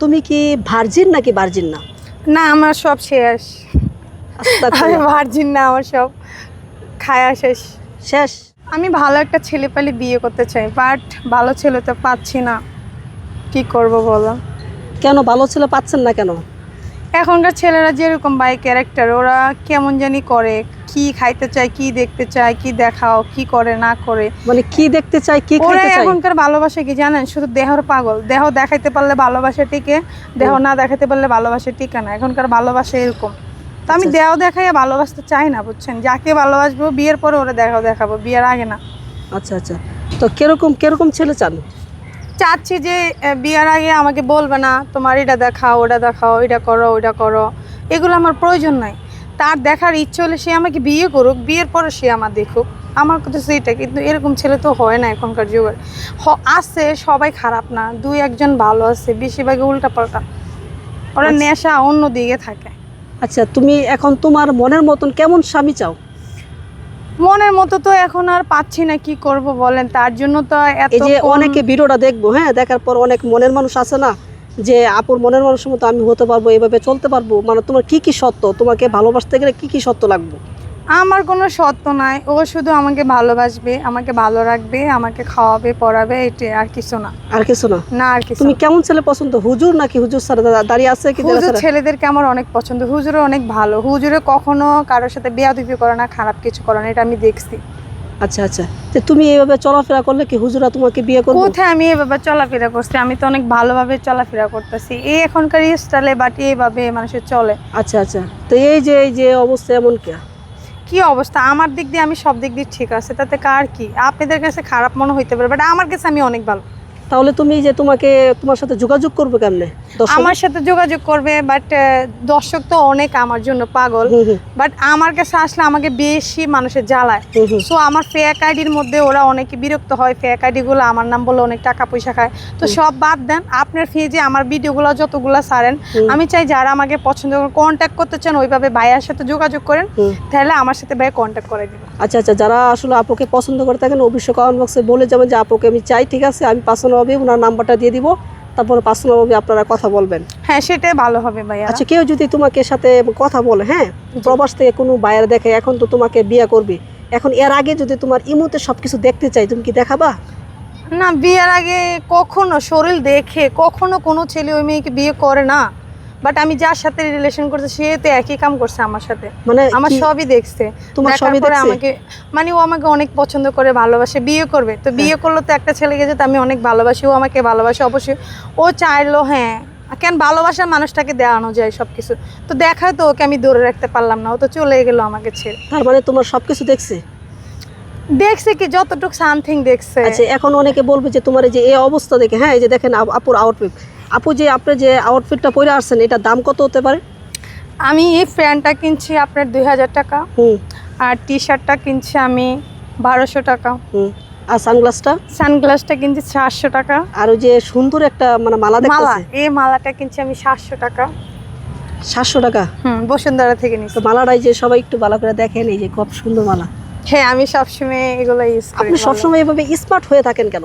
তুমি কি ভার্জিন নাকি ভার্জিন না? না আমার সব শেষ। আমি ভার্জিন না আমার সব খায়া শেষ। শেষ? আমি ভালো একটা ছেলে পেলে বিয়ে করতে চাই বাট ভালো ছেলে তো পাচ্ছি না। কি করব বলো? কেন ভালো ছেলে পাচ্ছেন না কেন? এখনকার ছেলেরা যেরকম বাই ক্যারেক্টার ওরা কেমন জানি করে কি খাইতে চায় কি দেখতে চায় কি দেখাও কি করে না করে। মানে কি দেখতে চায় কি ওরা এখনকার ভালোবাসা কি জানেন? শুধু দেহর পাগল। দেহ দেখাইতে পারলে ভালোবাসা টিকে দেহ না দেখাতে পারলে ভালোবাসা টিকে না। এখনকার ভালোবাসা এরকম। তো আমি আচ্ছা। দেহ দেখাইয়া ভালোবাসতে চাই না বুঝছেন? যাকে ভালোবাসবো বিয়ের পরে ওরা দেখাও দেখাবো বিয়ের আগে না। আচ্ছা আচ্ছা। তো কীরকম কীরকম ছেলে চান? চাচ্ছি যে বিয়ের আগে আমাকে বলবে না তোমার এটা দেখাও ওটা দেখাও এটা করো ওইটা করো। এগুলো আমার প্রয়োজন নাই। তার দেখার ইচ্ছে হলে সে আমাকে বিয়ে করুক বিয়ের পরে সে আমার দেখুক। আমার কথা সেইটা কিন্তু এরকম ছেলে তো হয় না এখনকার যুগে। হ- আছে সবাই খারাপ না দুই একজন ভালো আছে বেশিরভাগই উল্টা পাল্টা ওরা আচ্ছা। নেশা অন্য দিকে থাকে। আচ্ছা তুমি এখন তোমার মনের মতন কেমন স্বামী চাও? মনের মতো তো এখন আর পাচ্ছি না কি করব বলেন? তার জন্য তো এই যে অনেকে ভিডিওটা দেখব হ্যাঁ দেখার পর অনেক মনের মানুষ আছে না যে আপুর মনের মানুষের মতো আমি হতে পারব এভাবে চলতে পারব মানে তোমার কি কি সত্য তোমাকে ভালোবাসতে গেলে কি কি সত্য লাগবে? আমার কোনো সত্য নাই। ও শুধু আমাকে ভালোবাসবে আমাকে ভালো রাখবে আমাকে খাওয়াবে পড়াবে এটা আর কিছু না। আর কিছু না? না আর কিছু তুমি কেমন ছেলে পছন্দ? হুজুর নাকি হুজুর স্যার দাঁড়িয়ে আছে কি হুজুর ছেলেদেরকে আমার অনেক পছন্দ। হুজুরে অনেক ভালো। হুজুরে কখনো কারোর সাথে বেয়াদবি করে না খারাপ কিছু করে না এটা আমি দেখছি। আচ্ছা আচ্ছা। তো তুমি এইভাবে চলাফেরা করলে কি হুজুরা তোমাকে বিয়ে করবে? কোথায় আমি এভাবে চলাফেরা করছি? আমি তো অনেক ভালোভাবে চলাফেরা করতেছি। এই এখনকার স্টাইলে বাট এইভাবে মানুষের চলে। আচ্ছা আচ্ছা। তো এই যে এই যে অবস্থা এমন কে? কি অবস্থা? আমার দিক দিয়ে আমি সব দিক দিয়ে ঠিক আছে। তাতে কার কি? আপনাদের কাছে খারাপ মনে হইতে পারে বাট আমার কাছে আমি অনেক ভালো। তাহলে তুমি যে তোমাকে তোমার সাথে যোগাযোগ করবে কেমনে? আমার সাথে যোগাযোগ করবে বাট দর্শক তো অনেক আমার জন্য পাগল। বাট আমার কাছে আসলে আমাকে বেশি মানুষের জ্বালায়। সো আমার ফেক আইডির মধ্যে ওরা অনেকে বিরক্ত হয়। ফেক আইডিগুলো আমার নাম বলে অনেক টাকা পয়সা খায়। তো সব বাদ দেন আপনার ফেজে আমার ভিডিওগুলো যতগুলো হুম। আমি চাই যারা আমাকে পছন্দ কন্ট্যাক্ট করতে চান ওইভাবে ভাইয়ার সাথে যোগাযোগ করেন। তাহলে আমার সাথে ভাই কন্ট্যাক্ট করে দিবেন আচ্ছা আচ্ছা যারা আসলে আপুকে পছন্দ করে থাকেন অবশ্যই কমেন্ট বক্সে বলে যাবেন যে আপুকে আমি চাই ঠিক আছে আমি পার্সোনালভাবে ওনার নাম্বারটা দিয়ে দিব। তারপরে পার্সোনালভাবে আপনারা কথা বলবেন। হ্যাঁ সেটাই ভালো হবে ভাই আচ্ছা কেউ যদি তোমাকে সাথে কথা বলে হ্যাঁ প্রবাস থেকে কোনো বাইরে দেখে এখন তো তোমাকে বিয়ে করবে। এখন এর আগে যদি তোমার ইমুতে সব কিছু দেখতে চাই তুমি কি দেখাবা? না বিয়ের আগে কখনো শরীর দেখে কখনো কোনো ছেলে ওই মেয়েকে বিয়ে করে না। বাট আমি যার সাথে রিলেশন করছে সে তো একই কাম করছে আমার সাথে। মানে আমার সবই দেখছে। তোমার সবই দেখছে? আমাকে মানে ও আমাকে অনেক পছন্দ করে ভালোবাসে বিয়ে করবে। তো বিয়ে করল তো একটা ছেলেকে যেতে আমি অনেক ভালোবাসি ও আমাকে ভালোবাসে অবশ্যই। ও চাইলো হ্যাঁ। কেন ভালোবাসার মানুষটাকে দেওয়ানো যায় সব কিছু তো দেখায় তো ওকে আমি ধরে রাখতে পারলাম না ও তো চলে গেলো আমাকে ছেড়ে। তার মানে তোমার সবকিছু দেখছে? দেখছে কি যতটুকু সামথিং দেখছে। আচ্ছা এখন অনেকে বলবে যে তোমার এই যে এই অবস্থা দেখে হ্যাঁ এই যে দেখেন আপ- আপুর আউটফিট আপু যে আপনি যে আউটফিটটা পরে আসছেন এটার দাম কত হতে পারে? আমি এই প্যান্টটা কিনছি আপনার দুই হাজার টাকা। হুম। আর টি শার্টটা কিনছি আমি বারোশো টাকা। হুম। আর সানগ্লাসটা সানগ্লাসটা কিনছি চারশো টাকা। আর ওই যে সুন্দর একটা মানে মালা মালা এই মালাটা কিনছি আমি সাতশো টাকা। সাতশো টাকা? হুম বসুন্ধরা থেকে তো নিচ্ছি মালাটাই যে সবাই একটু ভালো করে দেখেন এই যে খুব সুন্দর মালা। হ্যাঁ আমি সবসময় এগুলো ইউজ করি আপনি সবসময় এভাবে স্মার্ট হয়ে থাকেন কেন?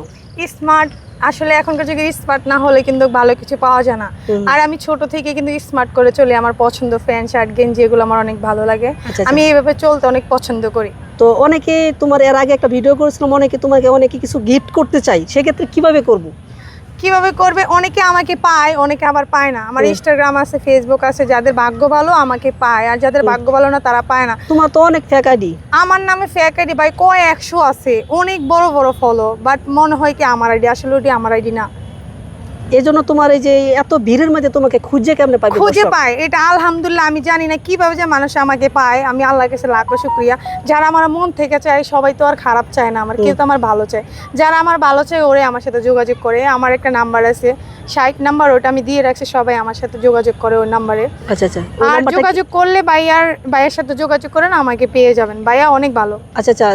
স্মার্ট আসলে এখনকার যুগে স্মার্ট না হলে কিন্তু ভালো কিছু পাওয়া যায় না। আর আমি ছোট থেকে কিন্তু স্মার্ট করে চলি আমার পছন্দ ফ্যান শার্ট গেঞ্জি এগুলো আমার অনেক ভালো লাগে। আচ্ছা, আচ্ছা। আমি এইভাবে চলতে অনেক পছন্দ করি। তো অনেকে তোমার এর আগে একটা ভিডিও করেছিলাম অনেকে তোমাকে অনেকে কিছু গিফট করতে চাই সেক্ষেত্রে কীভাবে করব? কীভাবে করবে? অনেকে আমাকে পায় অনেকে আবার পায় না। আমার ইনস্টাগ্রাম আছে ফেসবুক আছে যাদের ভাগ্য ভালো আমাকে পায় আর যাদের ভাগ্য ভালো না তারা পায় না। তোমার তো অনেক আইডি আমার নামে ফেক আইডি ভাই কয় একশো আছে? অনেক বড় বড় ফলো বাট মনে হয় কি আমার আইডি আসলে ওটি আমার আইডি না। এই জন্য তোমার এই যে এত ভিড়ের মধ্যে তোমাকে খুঁজে কেমনে পাবে খুঁজে? পায় এটা আলহামদুলিল্লাহ। আমি জানি না কীভাবে যে মানুষ আমাকে পায়। আমি আল্লাহর কাছে লাখো শুক্রিয়া। যারা আমার মন থেকে চায় সবাই তো আর খারাপ চায় না আমার কেউ তো আমার ভালো চায়। যারা আমার ভালো চায় ওরে আমার সাথে যোগাযোগ করে। আমার একটা নাম্বার আছে ষাট নাম্বার ওটা আমি দিয়ে রাখছি সবাই আমার সাথে যোগাযোগ করে ওই নাম্বারে আচ্ছা আচ্ছা আর যোগাযোগ করলে ভাইয়ার ভাইয়ের সাথে যোগাযোগ করেন আমাকে পেয়ে যাবেন। ভাইয়া অনেক ভালো। আচ্ছা আচ্ছা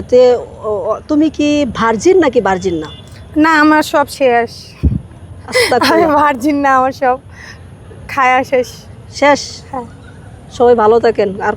তুমি কি ভার্জিন নাকি ভার্জিন না? না আমার সব শেষ। আমি। ভার্জিন না আমার সব খায়া শেষ। শেষ? হ্যাঁ। সবাই ভালো থাকেন। আর